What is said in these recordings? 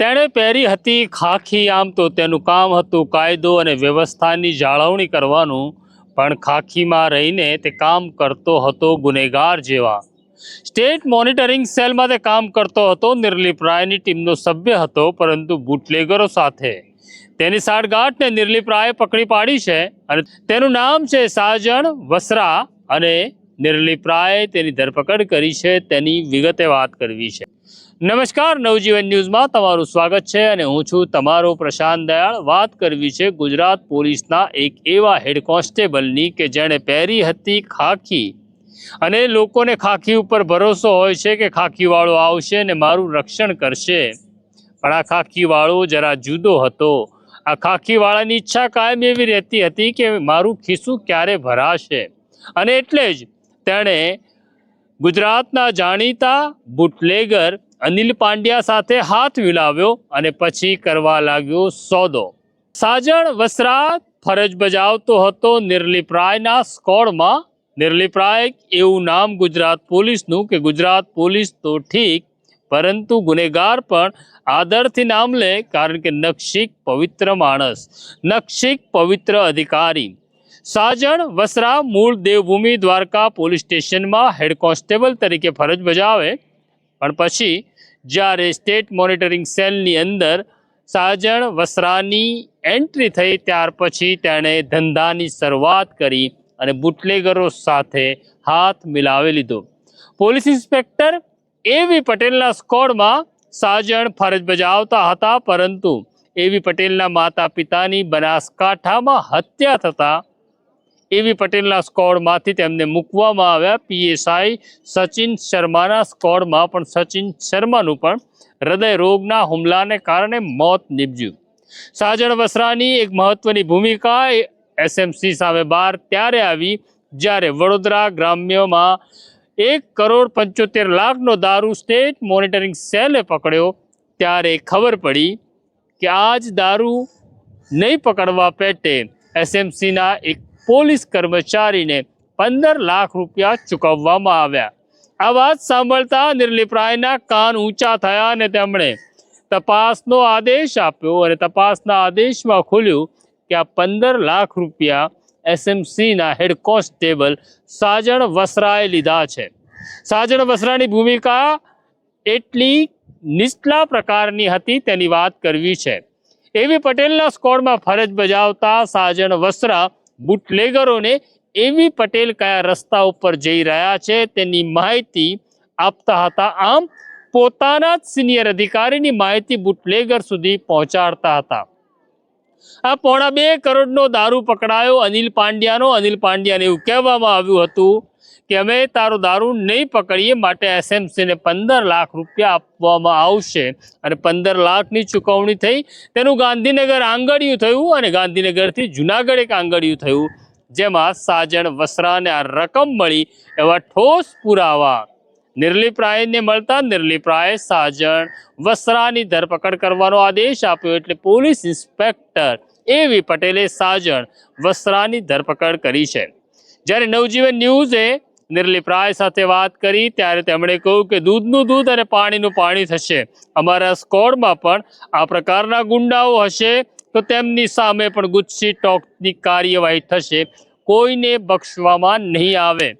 તેણે પહેરી હતી ખાખી આમ તો તેનું કામ હતું કાયદો અને વ્યવસ્થાની જાળવણી કરવાનું, પણ ખાખીમાં રહીને તે કામ કરતો હતો ગુનેગાર જેવા. સ્ટેટ મોનિટરિંગ સેલમાં તે કામ કરતો હતો. નિર્લિપ રાયની ટીમનો સભ્ય હતો, પરંતુ બુટલેગરો સાથે. તેની સાઠગાંઠને નિર્લિપ રાયે પકડી પાડી છે અને તેનું નામ છે સાજણ વસરા અને નિર્લિપ રાયે તેની ધરપકડ કરી છે. તેની વિગતે વાત કરવી છે. નમસ્કાર, નવજીવન ન્યૂઝમાં તમારું સ્વાગત છે અને હું છું તમારો પ્રશાંત દયાળ. વાત કરવી છે ગુજરાત પોલીસના એક એવા હેડ કોન્સ્ટેબલની કે જેણે પહેરી હતી ખાખી. અને લોકોને ખાખી ઉપર ભરોસો હોય છે કે ખાખીવાળો આવશે ને મારું રક્ષણ કરશે. પણ આ ખાખીવાળો જરા જુદો હતો. આ ખાખીવાળાની ઈચ્છા કાયમ એવી રહેતી હતી કે મારું ખિસ્સું ક્યારે ભરાશે. અને એટલે જ તેણે ગુજરાતના જાણીતા બુટલેગર અનિલ પાંડ્યા સાથે હાથ મિલાવ્યો અને પછી કરવા લાગ્યો સોદો. સાજણ વસરા ફરજ બજાવતો હતો નિર્લિપ રાયના સ્કોડમાં. નિર્લિપ રાય એવું નામ ગુજરાત પોલીસનું કે ગુજરાત પોલીસ તો ઠીક, પરંતુ ગુનેગાર પણ આદરથી નામ લે કારણ કે નક્ષિક પવિત્ર માણસ નક્ષિક પવિત્ર અધિકારી. સાજણ વસરા મૂળ દેવભૂમિ દ્વારકા પોલીસ સ્ટેશનમાં હેડ કોન્સ્ટેબલ તરીકે ફરજ બજાવે પણ પછી જ્યારે સ્ટેટ મોનિટરિંગ સેલની અંદર સાજણ વસરાની એન્ટ્રી થઈ ત્યાર પછી તેણે ધંધાની શરૂઆત કરી અને બુટલેગરો સાથે હાથ મિલાવી લીધો. પોલીસ ઇન્સ્પેક્ટર એવી પટેલના સ્કોડમાં સાજણ ફરજ બજાવતા હતા, પરંતુ એવી પટેલના માતા પિતાની બનાસકાંઠામાં હત્યા થતા એવી પટેલના સ્કોડમાંથી તેમને મૂકવામાં આવ્યા. પીએસઆઈ સચિન શર્માના સ્કોડમાં પણ સચિન શર્માનું પણ હૃદય રોગના હુમલાને કારણે મોત નીપજ્યું. સાજણ વસરાની એક મહત્વની ભૂમિકા એસએમસી સામે બહાર ત્યારે આવી જ્યારે વડોદરા ગ્રામ્યમાં એક કરોડ પંચોતેર લાખનો દારૂ સ્ટેટ મોનિટરિંગ સેલે પકડ્યો ત્યારે ખબર પડી કે આ જ દારૂ નહીં પકડવા પેટે એસએમસીના એક પોલીસ કર્મચારીને પંદર લાખ રૂપિયા ચૂકવવામાં આવ્યા. આ વાત સાંભળતા નિર્લિપરાયના કાન ઊંચા થયા અને તેમણે તપાસનો આદેશ આપ્યો અને તપાસના આદેશમાં ખુલ્યું કે આ પંદર લાખ રૂપિયા એસએમસીના હેડ કોન્સ્ટેબલ સાજણ વસરાએ લીધા છે. સાજણ વસરાની ભૂમિકા એટલી નિચલા પ્રકારની હતી તેની વાત કરવી છે. એવી પટેલના સ્કોડમાં ફરજ બજાવતા સાજણ વસરા બુટલેગરોને એવી પટેલ કયા રસ્તા ઉપર જઈ રહ્યા છે તેની માહિતી આપતા હતા. આમ પોતાના જ સિનિયર અધિકારીની માહિતી બુટલેગર સુધી પહોંચાડતા હતા. આ પોણા બે કરોડનો દારૂ પકડાયો અનિલ પાંડ્યાનો. અનિલ પાંડ્યાને એવું કહેવામાં આવ્યું હતું કે અમે તારો દારૂ નહીં પકડીએ માટે એસએમસીને પંદર લાખ રૂપિયા આપવામાં આવશે. અને પંદર લાખની ચૂકવણી થઈ. તેનું ગાંધીનગર આંગળિયું થયું અને ગાંધીનગરથી જુનાગઢ એક આંગળિયું થયું. જેમાં સાજણ વસરાને આ રકમ મળી એવા ઠોસ પુરાવા. નિર્લિપરાયને મળતા નિર્લિપરાય સાજણ વસરાની ધરપકડ કરવાનો આદેશ આપ્યો એટલે પોલીસ ઇન્સ્પેક્ટર એવી પટેલે સાજણ વસરાની ધરપકડ કરી છે. જ્યારે નવજીવન ન્યૂઝે નિર્લિપરાય સાથે વાત કરી, ત્યારે તેમણે કહ્યું કે દૂધનું દૂધ અને પાણીનું પાણી થશે. અમારા સ્કોડમાં પણ આ પ્રકારના ગુંડાઓ હશે, તો તેમની સામે પણ ગુસ્સી ટોકની કાર્યવાહી થશે. કોઈને બક્ષવામાં નહીં આવે.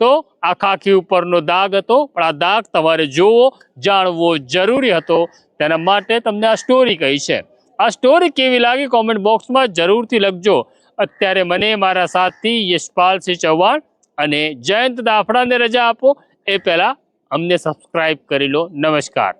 તો આ ખાખી ઉપરનો દાગ હતો, પણ આ દાગ તમારે જોવો જાણવો જરૂરી હતો. તેના માટે તમને આ સ્ટોરી કહી છે. આ સ્ટોરી કેવી લાગી? કોમેન્ટ બોક્સમાં જરૂરથી લખજો. અત્યારે મને મારા સાથી યશપાલસિંહ ચૌહાણ અને જયંત દાફડાને રજા આપો. એ પહેલાં અમને સબસ્ક્રાઈબ કરી લો. નમસ્કાર.